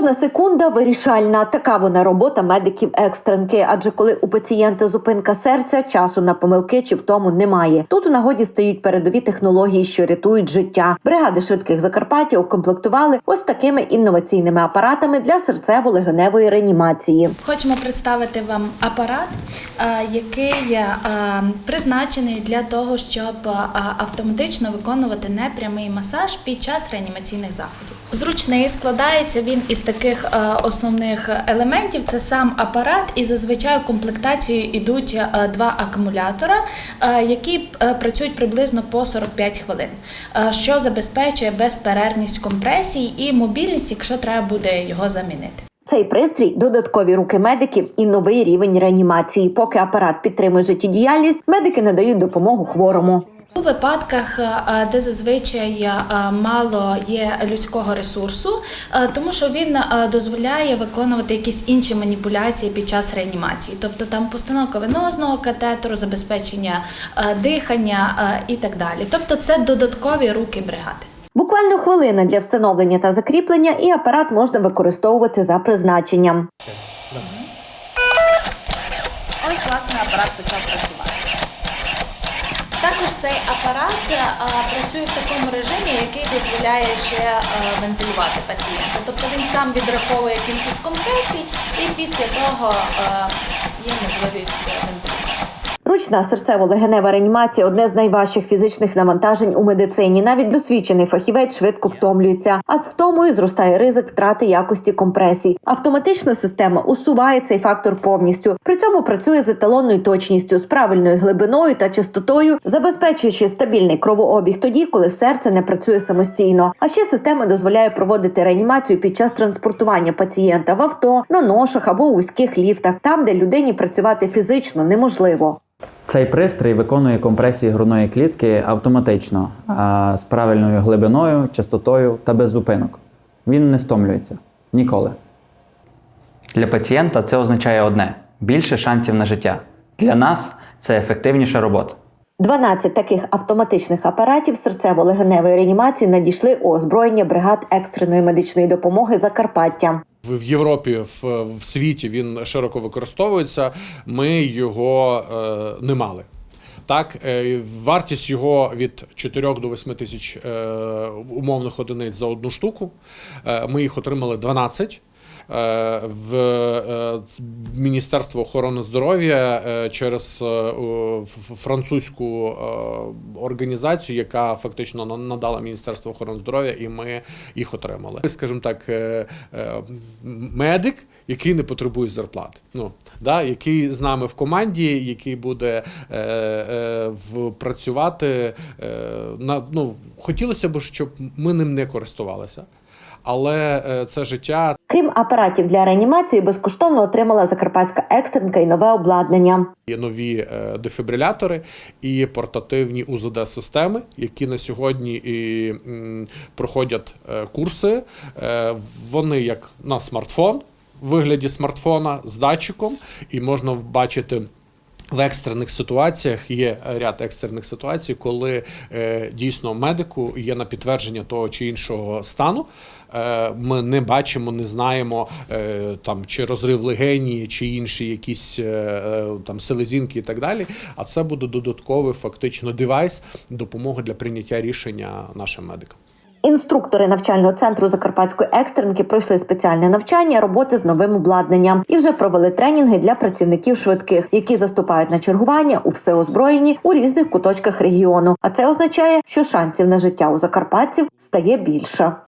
Кожна секунда вирішальна. Така вона робота медиків екстренки. Адже коли у пацієнта зупинка серця, часу на помилки чи втому немає. Тут у нагоді стають передові технології, що рятують життя. Бригади швидких Закарпаття укомплектували ось такими інноваційними апаратами для серцево-легеневої реанімації. Хочемо представити вам апарат, е, який е, призначений для того, щоб е, автоматично виконувати непрямий масаж під час реанімаційних заходів. Зручний складається він із таких е, основних елементів: це сам апарат, і зазвичай у комплектацію йдуть е, два акумулятора, е, які працюють приблизно по 45 хвилин, що забезпечує безперервність компресії і мобільність, якщо треба буде його замінити. Цей пристрій додаткові руки медиків і новий рівень реанімації. Поки апарат підтримує життєдіяльність, медики надають допомогу хворому. У випадках, е, де зазвичай е, мало є людського ресурсу, е, тому що він е, дозволяє виконувати якісь інші маніпуляції під час реанімації, тобто там постановка венозного катетеру, забезпечення е, дихання е, і так далі. Тобто це додаткові руки бригади. Буквально хвилина для встановлення та закріплення, і апарат можна використовувати за призначенням. Ось власне апарат почав працювати. Також цей апарат а, працює в такому режимі, який дозволяє ще а, вентилювати пацієнта. Тобто він сам відраховує кількість компресій і після того а, є можливість вентилювати. Ручна серцево-легенева реанімація одне з найважчих фізичних навантажень у медицині. Навіть досвідчений фахівець швидко втомлюється, а з втомою зростає ризик втрати якості компресій. Автоматична система усуває цей фактор повністю. При цьому працює з еталонною точністю, з правильною глибиною та частотою, забезпечуючи стабільний кровообіг тоді, коли серце не працює самостійно. А ще система дозволяє проводити реанімацію під час транспортування пацієнта в авто, на ношах або у вузьких ліфтах, там, де людині працювати фізично неможливо. Цей пристрій виконує компресії грудної клітки автоматично з правильною глибиною, частотою та без зупинок. Він не стомлюється ніколи. Для пацієнта це означає одне: більше шансів на життя. Для нас це ефективніша робота. 12 таких автоматичних апаратів серцево-легеневої реанімації надійшли у озброєння бригад екстреної медичної допомоги Закарпаття. В Європі, в, в світі він широко використовується. Ми його е, не мали. Так, е, вартість його від 4 до 8 тисяч е, умовних одиниць за одну штуку. Е, ми їх отримали 12. Е, В е, Міністерство охорони здоров'я е, через французьку організацію, яка фактично на- надала Міністерство охорони здоров'я, і ми їх отримали. Скажімо так, медик, який не потребує зарплат. Ну да, який з нами в команді, який буде в, працювати на ну хотілося б, щоб ми ним не користувалися. Але це життя, Крім апаратів для реанімації, безкоштовно отримала закарпатська екстренка і нове обладнання. Є нові е, дефібрилятори і портативні УЗД-системи, які на сьогодні і, проходять е, курси. Е, Вони як на смартфон вигляді смартфона з датчиком, і можна бачити. В екстрених ситуаціях є ряд екстрених ситуацій, коли е, дійсно медику є на підтвердження того чи іншого стану. Е, ми не бачимо, не знаємо е, там чи розрив легенії, чи інші якісь е, е, там селезінки і так далі. А це буде додатковий фактично девайс допомоги для прийняття рішення нашим медикам. Інструктори навчального центру закарпатської екстренки пройшли спеціальне навчання роботи з новим обладнанням і вже провели тренінги для працівників швидких, які заступають на чергування у всеозброєнні у різних куточках регіону. А це означає, що шансів на життя у закарпатців стає більше.